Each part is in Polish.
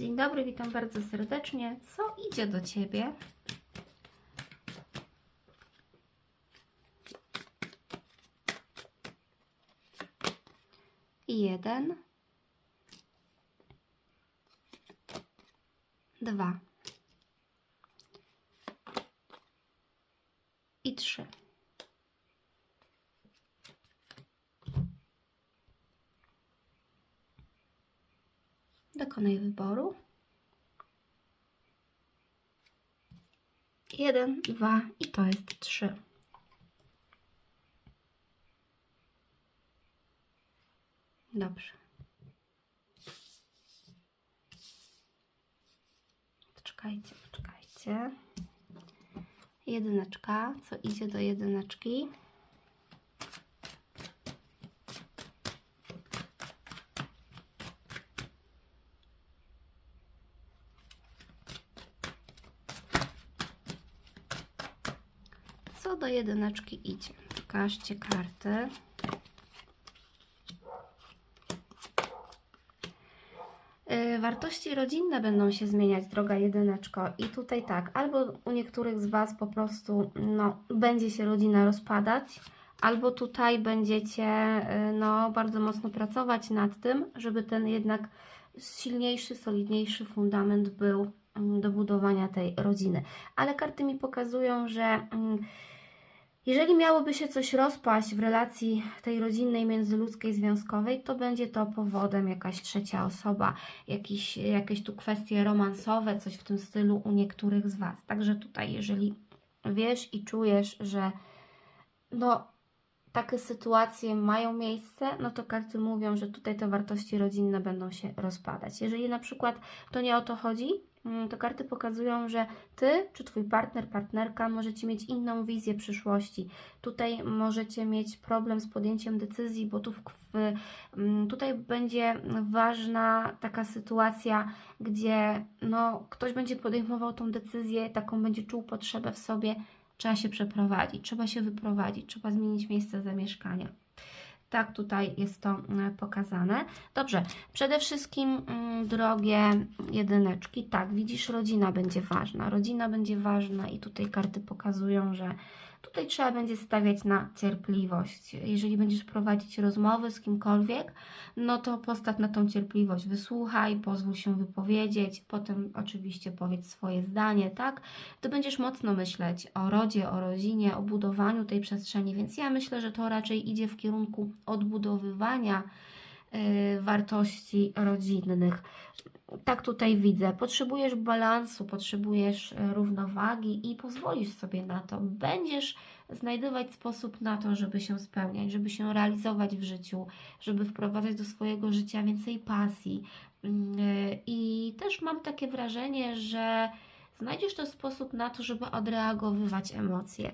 Dzień dobry, witam bardzo serdecznie. Co idzie do Ciebie? Jeden, dwa i trzy. Dokonaj wyboru. Jeden, dwa i to jest trzy. Dobrze. Poczekajcie, poczekajcie. Jedyneczka, co idzie do jedyneczki? Co do jedyneczki idzie? Pokażcie karty. Yy, Wartości rodzinne będą się zmieniać, droga jedyneczko. I tutaj tak, albo u niektórych z Was po prostu no, będzie się rodzina rozpadać, albo tutaj będziecie yy, no, bardzo mocno pracować nad tym, żeby ten jednak silniejszy, solidniejszy fundament był mm, do budowania tej rodziny. Ale karty mi pokazują, że mm, jeżeli miałoby się coś rozpaść w relacji tej rodzinnej, międzyludzkiej, związkowej, to będzie to powodem jakaś trzecia osoba, jakieś, jakieś tu kwestie romansowe, coś w tym stylu u niektórych z Was. Także tutaj, jeżeli wiesz i czujesz, że no, takie sytuacje mają miejsce, no to karty mówią, że tutaj te wartości rodzinne będą się rozpadać. Jeżeli na przykład to nie o to chodzi, mm, to karty pokazują, że Ty czy Twój partner, partnerka możecie mieć inną wizję przyszłości. Tutaj możecie mieć problem z podjęciem decyzji, bo tu w, mm, tutaj będzie ważna taka sytuacja, gdzie no, ktoś będzie podejmował tą decyzję, taką będzie czuł potrzebę w sobie, trzeba się przeprowadzić, trzeba się wyprowadzić, trzeba zmienić miejsce zamieszkania. Tak, tutaj jest to mm, pokazane. Dobrze, przede wszystkim, mm, drogie jedyneczki, tak, widzisz, rodzina będzie ważna. Rodzina będzie ważna i tutaj karty pokazują, że tutaj trzeba będzie stawiać na cierpliwość. Jeżeli będziesz prowadzić rozmowy z kimkolwiek, no to postaw na tą cierpliwość, wysłuchaj, pozwól się wypowiedzieć, potem oczywiście powiedz swoje zdanie, tak? Ty będziesz mocno myśleć o rodzie, o rodzinie, o budowaniu tej przestrzeni, więc ja myślę, że to raczej idzie w kierunku odbudowywania wartości rodzinnych. Tak tutaj widzę. Potrzebujesz balansu, potrzebujesz y, równowagi i pozwolisz sobie na to. Będziesz znajdować sposób na to, żeby się spełniać, żeby się realizować w życiu, żeby wprowadzać do swojego życia więcej pasji. Mm, y, I też mam takie wrażenie, że znajdziesz też sposób na to, żeby odreagowywać emocje.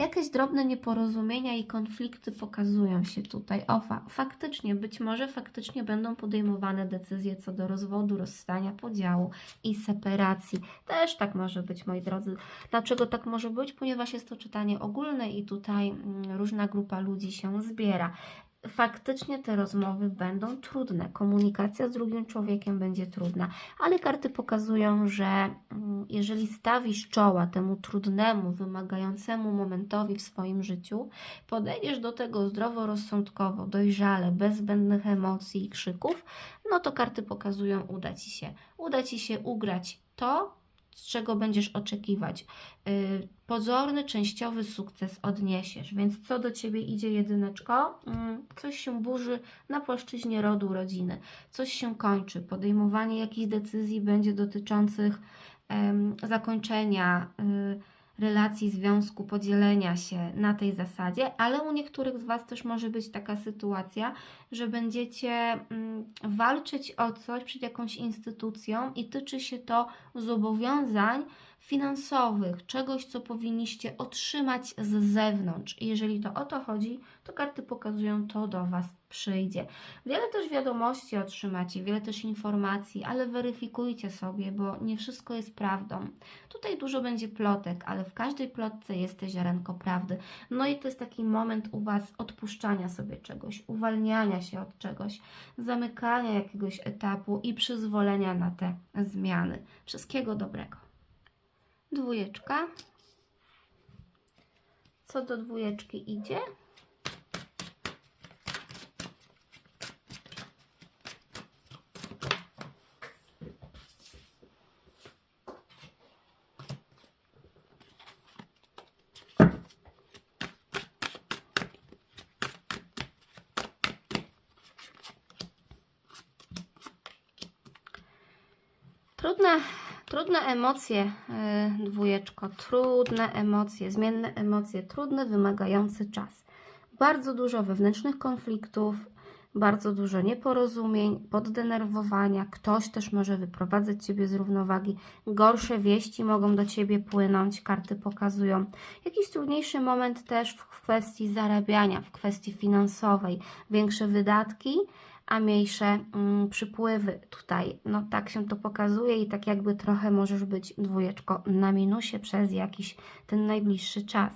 Jakieś drobne nieporozumienia i konflikty pokazują się tutaj. O, fa faktycznie, być może faktycznie będą podejmowane decyzje co do rozwodu, rozstania, podziału i separacji. Też tak może być, moi drodzy. Dlaczego tak może być? Ponieważ jest to czytanie ogólne i tutaj mm, różna grupa ludzi się zbiera. Faktycznie te rozmowy będą trudne, komunikacja z drugim człowiekiem będzie trudna, ale karty pokazują, że mm, jeżeli stawisz czoła temu trudnemu, wymagającemu momentowi w swoim życiu, podejdziesz do tego zdroworozsądkowo, dojrzale, bez zbędnych emocji i krzyków, no to karty pokazują, uda Ci się. Uda Ci się ugrać to, czego będziesz oczekiwać. Yy, pozorny, częściowy sukces odniesiesz. Więc co do Ciebie idzie jedyneczko? Mm, coś się burzy na płaszczyźnie rodu, rodziny. Coś się kończy. Podejmowanie jakichś decyzji będzie dotyczących zakończenia y, relacji, związku, podzielenia się na tej zasadzie, ale u niektórych z Was też może być taka sytuacja, że będziecie mm, walczyć o coś przed jakąś instytucją i tyczy się to zobowiązań finansowych, czegoś, co powinniście otrzymać z zewnątrz. I jeżeli to o to chodzi, to karty pokazują, to do Was przyjdzie. Wiele też wiadomości otrzymacie, wiele też informacji, ale weryfikujcie sobie, bo nie wszystko jest prawdą. Tutaj dużo będzie plotek, ale w każdej plotce jest ziarenko prawdy. No i to jest taki moment u Was odpuszczania sobie czegoś, uwalniania się od czegoś, zamykania jakiegoś etapu i przyzwolenia na te zmiany. Wszystkiego dobrego. Dwójeczka. Co do dwójeczki idzie? Trudne, trudne emocje, yy, dwójeczko, trudne emocje, zmienne emocje, trudny, wymagający czas. Bardzo dużo wewnętrznych konfliktów, bardzo dużo nieporozumień, poddenerwowania. Ktoś też może wyprowadzać Ciebie z równowagi. Gorsze wieści mogą do Ciebie płynąć, karty pokazują. Jakiś trudniejszy moment też w kwestii zarabiania, w kwestii finansowej. Większe wydatki, a mniejsze mm, przypływy tutaj. No tak się to pokazuje i tak jakby trochę możesz być dwójeczko na minusie przez jakiś ten najbliższy czas.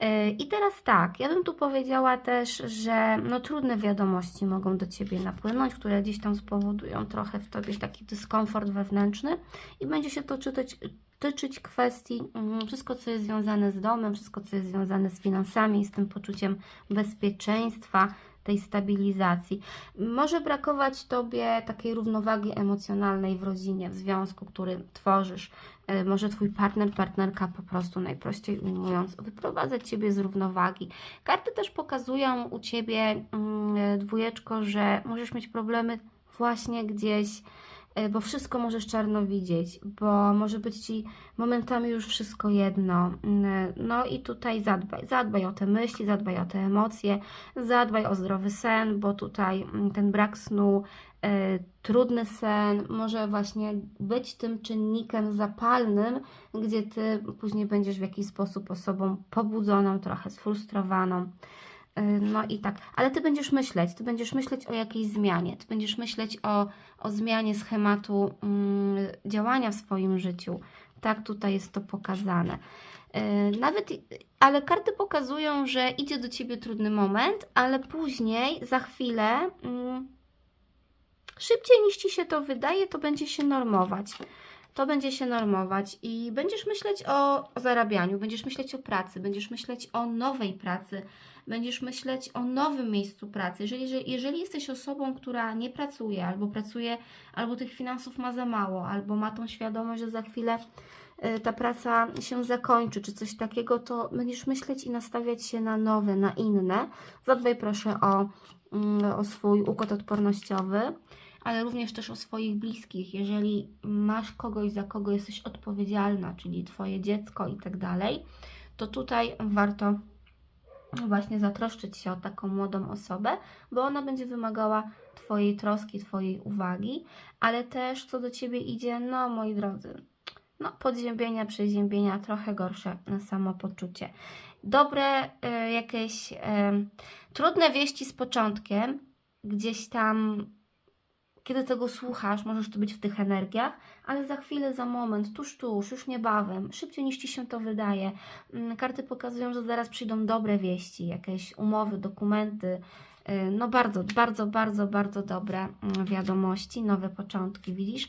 Yy, I teraz tak, ja bym tu powiedziała też, że no trudne wiadomości mogą do Ciebie napłynąć, które gdzieś tam spowodują trochę w Tobie taki dyskomfort wewnętrzny i będzie się to czytać, tyczyć kwestii, mm, wszystko co jest związane z domem, wszystko co jest związane z finansami, z tym poczuciem bezpieczeństwa, tej stabilizacji. Może brakować Tobie takiej równowagi emocjonalnej w rodzinie, w związku, który tworzysz. E, Może Twój partner, partnerka po prostu, najprościej ujmując, wyprowadzać Ciebie z równowagi. Karty też pokazują u Ciebie, mm, dwójeczko, że możesz mieć problemy właśnie gdzieś e, bo wszystko możesz czarno widzieć, bo może być Ci momentami już wszystko jedno. Mm, No i tutaj zadbaj, zadbaj o te myśli, zadbaj o te emocje, zadbaj o zdrowy sen, bo tutaj mm, ten brak snu, e, trudny sen może właśnie być tym czynnikiem zapalnym, gdzie Ty później będziesz w jakiś sposób osobą pobudzoną, trochę sfrustrowaną. Y, No i tak, ale ty będziesz myśleć, ty będziesz myśleć o jakiejś zmianie, ty będziesz myśleć o, o zmianie schematu mm, działania w swoim życiu. Tak tutaj jest to pokazane. Y, Nawet, ale karty pokazują, że idzie do ciebie trudny moment, ale później, za chwilę, mm, szybciej niż ci się to wydaje, to będzie się normować. To będzie się normować i będziesz myśleć o, zarabianiu, będziesz myśleć o pracy, będziesz myśleć o nowej pracy, będziesz myśleć o nowym miejscu pracy. Jeżeli, jeżeli, jeżeli jesteś osobą, która nie pracuje, albo pracuje, albo tych finansów ma za mało, albo ma tą świadomość, że za chwilę y, ta praca się zakończy, czy coś takiego, to będziesz myśleć i nastawiać się na nowe, na inne. Zadbaj proszę o, mm, o swój układ odpornościowy, ale również też o swoich bliskich. Jeżeli masz kogoś, za kogo jesteś odpowiedzialna, czyli Twoje dziecko i tak dalej, to tutaj warto właśnie zatroszczyć się o taką młodą osobę, bo ona będzie wymagała Twojej troski, Twojej uwagi, ale też co do Ciebie idzie, no moi drodzy, no podziębienia, przeziębienia, trochę gorsze samopoczucie. Dobre y, jakieś y, trudne wieści z początkiem, gdzieś tam kiedy tego słuchasz, możesz tu być w tych energiach, ale za chwilę, za moment, tuż, tuż, już niebawem, szybciej niż Ci się to wydaje. Mm, Karty pokazują, że zaraz przyjdą dobre wieści, jakieś umowy, dokumenty, y, no bardzo, bardzo, bardzo, bardzo dobre mm, wiadomości, nowe początki, widzisz?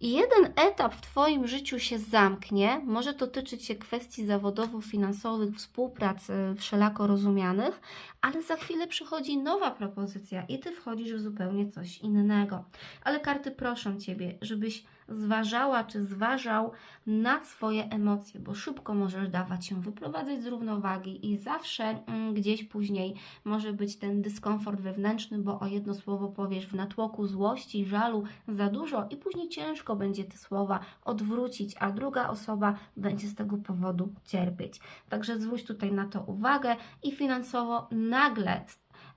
I jeden etap w Twoim życiu się zamknie, może dotyczyć się kwestii zawodowo-finansowych, współprac y, wszelako rozumianych, ale za chwilę przychodzi nowa propozycja i Ty wchodzisz w zupełnie coś innego. Ale karty proszą Ciebie, żebyś zważała czy zważał na swoje emocje, bo szybko możesz dawać się wyprowadzać z równowagi i zawsze mm, gdzieś później może być ten dyskomfort wewnętrzny, bo o jedno słowo powiesz w natłoku złości, żalu za dużo i później ciężko będzie te słowa odwrócić, a druga osoba będzie z tego powodu cierpieć. Także zwróć tutaj na to uwagę i finansowo nagle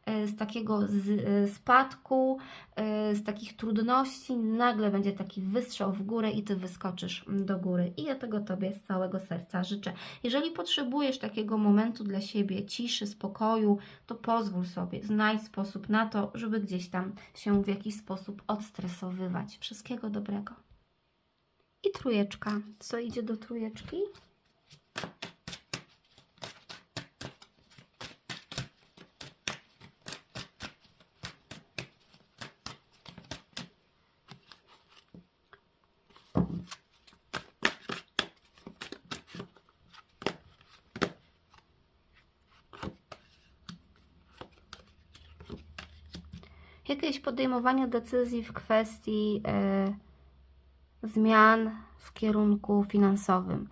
z takiego z, e, spadku, e, z takich trudności, nagle będzie taki wystrzał w górę i Ty wyskoczysz do góry. I ja tego Tobie z całego serca życzę. Jeżeli potrzebujesz takiego momentu dla siebie, ciszy, spokoju, to pozwól sobie, znajdź sposób na to, żeby gdzieś tam się w jakiś sposób odstresowywać. Wszystkiego dobrego. I trójeczka. Co idzie do trójeczki? Jakieś podejmowanie decyzji w kwestii e, zmian w kierunku finansowym.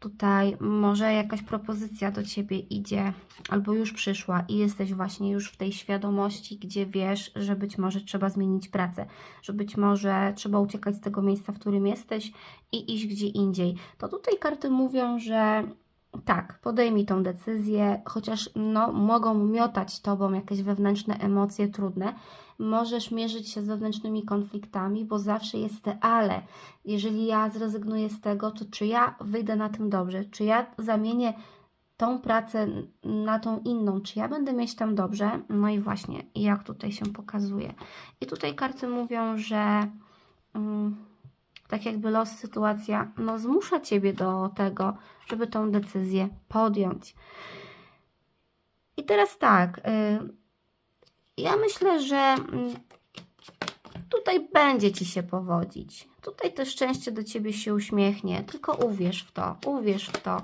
Tutaj może jakaś propozycja do Ciebie idzie, albo już przyszła i jesteś właśnie już w tej świadomości, gdzie wiesz, że być może trzeba zmienić pracę, że być może trzeba uciekać z tego miejsca, w którym jesteś i iść gdzie indziej. To tutaj karty mówią, że tak, podejmij tą decyzję, chociaż no, mogą miotać Tobą jakieś wewnętrzne emocje trudne. Możesz mierzyć się z wewnętrznymi konfliktami, bo zawsze jest te ale. Jeżeli ja zrezygnuję z tego, to czy ja wyjdę na tym dobrze? Czy ja zamienię tą pracę na tą inną? Czy ja będę mieć tam dobrze? No i właśnie, jak tutaj się pokazuje. I tutaj karty mówią, że. Mm, tak jakby los, sytuacja, no zmusza Ciebie do tego, żeby tą decyzję podjąć. I teraz tak, y, ja myślę, że mm, tutaj będzie Ci się powodzić. Tutaj to szczęście do Ciebie się uśmiechnie, tylko uwierz w to, uwierz w to.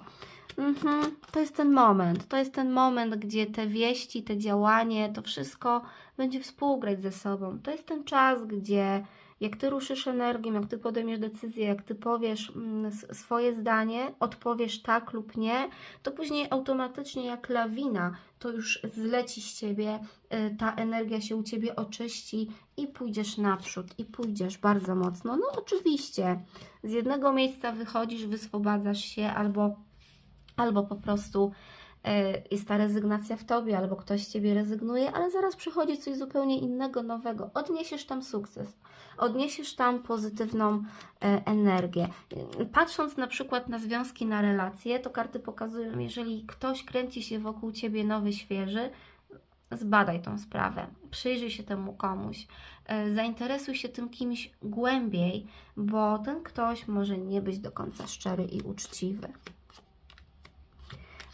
Mhm, to jest ten moment, to jest ten moment, gdzie te wieści, te działanie, to wszystko będzie współgrać ze sobą. To jest ten czas, gdzie jak ty ruszysz energią, jak ty podejmiesz decyzję, jak ty powiesz mm, swoje zdanie, odpowiesz tak lub nie, to później automatycznie jak lawina to już zleci z ciebie, y, ta energia się u ciebie oczyści i pójdziesz naprzód, i pójdziesz bardzo mocno. No oczywiście, z jednego miejsca wychodzisz, wyswobadzasz się albo, albo po prostu jest ta rezygnacja w tobie, albo ktoś z ciebie rezygnuje, ale zaraz przychodzi coś zupełnie innego, nowego. Odniesiesz tam sukces, odniesiesz tam pozytywną e, energię. Patrząc na przykład na związki, na relacje, to karty pokazują, jeżeli ktoś kręci się wokół ciebie nowy, świeży, zbadaj tą sprawę, przyjrzyj się temu komuś, e, zainteresuj się tym kimś głębiej, bo ten ktoś może nie być do końca szczery i uczciwy.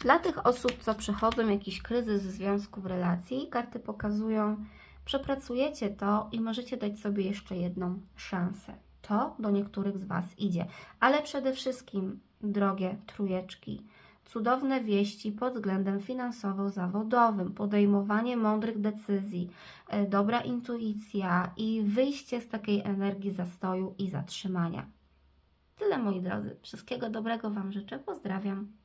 Dla tych osób, co przechodzą jakiś kryzys w związku, w relacji, karty pokazują, przepracujecie to i możecie dać sobie jeszcze jedną szansę. To do niektórych z Was idzie. Ale przede wszystkim, drogie trójeczki, cudowne wieści pod względem finansowo-zawodowym, podejmowanie mądrych decyzji, e, dobra intuicja i wyjście z takiej energii zastoju i zatrzymania. Tyle moi drodzy. Wszystkiego dobrego Wam życzę. Pozdrawiam.